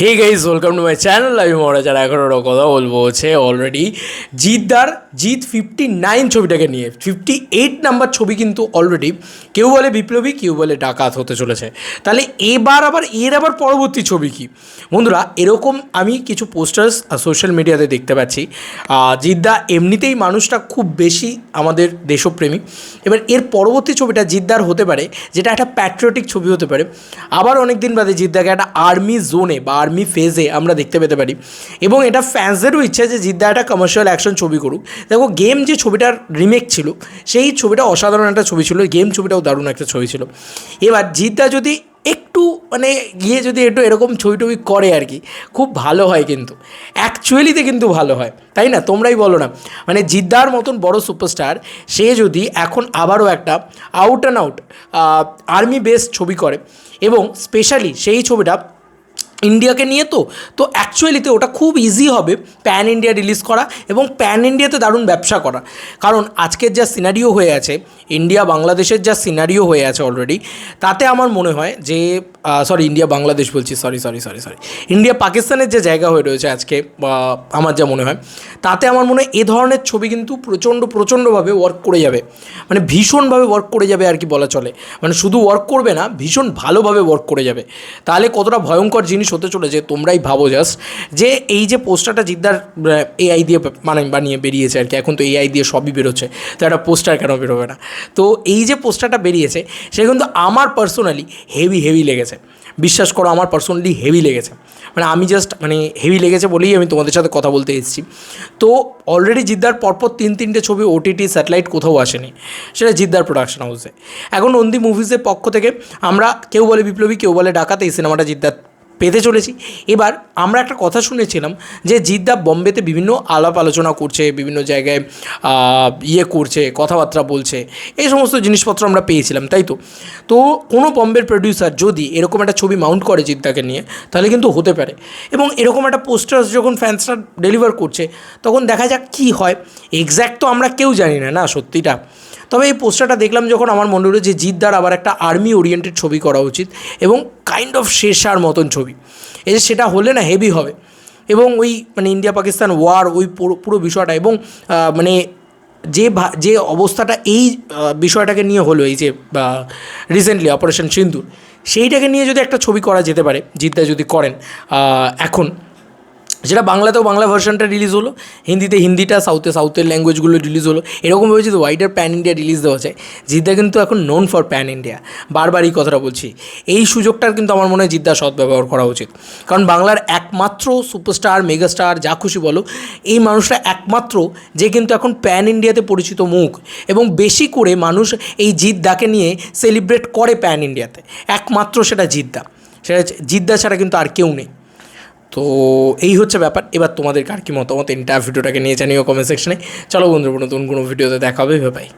Hey guys welcome to my channel আমি মহারাজ, আর এখন কথা বলব হচ্ছে অলরেডি জিতদার জিত ফিফটি নাইন ছবিটাকে নিয়ে। ফিফটি এইট নাম্বার ছবি কিন্তু অলরেডি কেউ বলে বিপ্লবী, কেউ বলে ডাকাত হতে চলেছে। তাহলে এবার আবার, এর আবার পরবর্তী ছবি কি? বন্ধুরা, এরকম আমি কিছু পোস্টার্স সোশ্যাল মিডিয়াতে দেখতে পাচ্ছি। জিদ্দা এমনিতেই মানুষটা খুব বেশি আমাদের দেশপ্রেমী। এবার এর পরবর্তী ছবিটা জিদ্দার হতে পারে, যেটা একটা প্যাট্রিয়টিক ছবি হতে পারে। আবার অনেক দিন বাদে জিদ্দাকে একটা আর্মি জোনে বা আর্মি ফেজে আমরা দেখতে পেতে পারি। এবং এটা ফ্যান্সদেরও ইচ্ছা যে জিদ্দা একটা কমার্শিয়াল অ্যাকশন ছবি করুক। দেখো গেম যে ছবিটার রিমেক ছিল, সেই ছবিটা অসাধারণ একটা ছবি ছিল। গেম ছবিটাও দারুণ একটা ছবি ছিল। এবার জিদ্দা যদি একটু মানে গিয়ে যদি একটু এরকম ছবি টবি করে আর কি, খুব ভালো হয় কিন্তু। অ্যাকচুয়ালিতে কিন্তু ভালো হয়, তাই না? তোমরাই বলো না। মানে জিদ্দার মতন বড় সুপারস্টার সে যদি এখন আবারও একটা out and out army based ছবি করে, এবং স্পেশালি সেই ছবিটা ইন্ডিয়াকে নিয়ে তো তো অ্যাকচুয়ালিতে ওটা খুব ইজি হবে প্যান ইন্ডিয়া রিলিজ করা এবং প্যান ইন্ডিয়াতে দারুণ ব্যবসা করা। কারণ আজকের যা সিনারিও হয়ে আছে ইন্ডিয়া বাংলাদেশের যা সিনারিও হয়ে আছে অলরেডি তাতে আমার মনে হয় যে সরি ইন্ডিয়া বাংলাদেশ বলছি sorry sorry sorry sorry India পাকিস্তানের যে জায়গা হয়ে রয়েছে আজকে আমার যা মনে হয়, তাতে আমার মনে হয় এ ধরনের ছবি কিন্তু প্রচণ্ড, প্রচণ্ডভাবে ওয়ার্ক করে যাবে। মানে ভীষণভাবে ওয়ার্ক করে যাবে আর কি বলা চলে। মানে শুধু ওয়ার্ক করবে না, ভীষণ ভালোভাবে ওয়ার্ক করে যাবে। তাহলে কতটা ভয়ঙ্কর জিনিস হতে চলেছে তোমরাই ভাবো জাস্ট যে এই যে পোস্টারটা জিদ্দার এআই দিয়ে মানে বানিয়ে বেরিয়েছে আর কি, এখন তো এআই দিয়ে সবই বেরোচ্ছে, তো একটা পোস্টার কেন বেরোবে না? তো এই যে পোস্টারটা বেরিয়েছে, সে কিন্তু আমার পার্সোনালি হেভি হেভি লেগেছে। বিশ্বাস করো, আমার পার্সোনালি হেভি লেগেছে। মানে আমি জাস্ট মানে হেভি লেগেছে বলেই আমি তোমাদের সাথে কথা বলতে এসেছি। তো অলরেডি জিদ্দার পরপর তিন, তিনটে ছবি ওটিটি স্যাটেলাইট কোথাও আসেনি। সেটা জিদ্দার প্রোডাকশন হাউসে এখন নন্দী মুভিজের পক্ষ থেকে আমরা কেউ বলে বিপ্লবী, কেউ বলে ডাকাতে, এই সিনেমাটা জিদ্দার পেতে চলেছি। এবার আমরা একটা কথা শুনেছিলাম যে জিদ্দা বম্বেতে বিভিন্ন আলাপ আলোচনা করছে, বিভিন্ন জায়গায় ইয়ে করছে, কথাবার্তা বলছে। এই সমস্ত জিনিসপত্র আমরা পেয়েছিলাম, তাই তো? তো কোনো বম্বের প্রডিউসার যদি এরকম একটা ছবি মাউন্ট করে জিদ্দাকে নিয়ে, তাহলে কিন্তু হতে পারে। এবং এরকম একটা পোস্টার্স যখন ফ্যান্সরা ডেলিভার করছে, তখন দেখা যাক কী হয়। এক্স্যাক্ট তো আমরা কেউ জানি না না, সত্যিটা। তবে এই পোস্টারটা দেখলাম যখন আমার মনে হলো যে জিদ্দার আবার একটা আর্মি ওরিয়েন্টেড ছবি করা উচিত। এবং কাইন্ড অফ শেষার মতন ছবি। এই যে সেটা হলে না হেভি হবে। এবং ওই মানে ইন্ডিয়া পাকিস্তান ওয়ার ওই পুরো পুরো বিষয়টা এবং মানে যে যে অবস্থাটা এই বিষয়টাকে নিয়ে হলো এই যে রিসেন্টলি অপারেশন সিন্দুর, সেইটাকে নিয়ে যদি একটা ছবি করা যেতে পারে, জিদ্দা যদি করেন এখন যেটা বাংলাতেও বাংলা ভার্সনটা রিলিজ হলো, হিন্দিতে হিন্দিটা সাউথে সাউথের ল্যাঙ্গুয়েজগুলো রিলিজ হলো এরকমভাবে যদি ওয়াইডার প্যান ইন্ডিয়া রিলিজ দেওয়া যায়, জিদ্দা কিন্তু এখন নোন ফর প্যান ইন্ডিয়া বারবার এই কথাটা বলছি। এই সুযোগটার কিন্তু আমার মনে হয় জিদ্দা সদ্ব্যবহার করা উচিত। কারণ বাংলার একমাত্র সুপারস্টার মেগাস্টার যা খুশি বলো, এই মানুষটা একমাত্র যে কিন্তু এখন প্যান ইন্ডিয়াতে পরিচিত মুখ এবং বেশি করে মানুষ এই জিদ্দাকে নিয়ে সেলিব্রেট করে প্যান ইন্ডিয়াতে একমাত্র সেটা জিদ্দা। সেটা জিদ্দা ছাড়া কিন্তু আর কেউ নেই। তো এই হচ্ছে ব্যাপার। এবার তোমাদের কার কি মতামত? ইন্টার ভিডিওটাকে নিয়ে জানিও কমেন্ট সেকশনে চলো বন্ধুরা, নতুন কোনো ভিডিওতে দেখা হবে। বাই